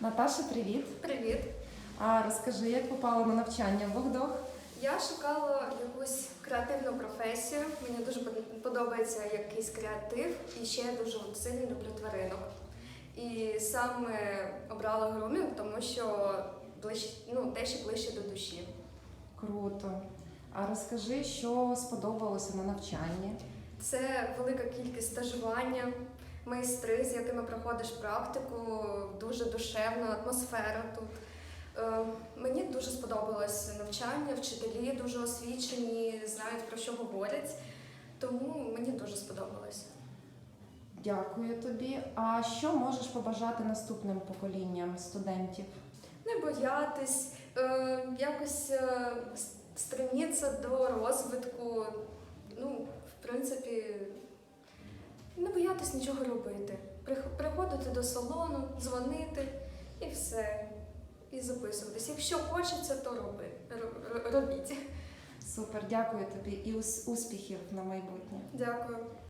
Наташа, привіт. Привіт! А розкажи, як попала на навчання в Богдох? Я шукала якусь креативну професію. Мені дуже подобається якийсь креатив і ще я дуже сильно люблю тваринок. І саме обрала грумінг, тому що ближче, ну, те, що ближче до душі. Круто. А розкажи, що сподобалося на навчанні? Це велика кількість стажування, майстри, з якими проходиш практику, дуже душевна атмосфера тут. Е, Мені дуже сподобалось навчання, вчителі дуже освічені, знають про що говорять, тому мені дуже сподобалось. Дякую тобі. А що можеш побажати наступним поколінням студентів? Не боятись, е, якось е, стремитися до розвитку. Ну, в принципі, боятись нічого робити. Приходити до салону, дзвонити і все. І записуватись. Якщо хочеться, то роби, ро- ро- робіть. Супер, дякую тобі і успіхів на майбутнє. Дякую.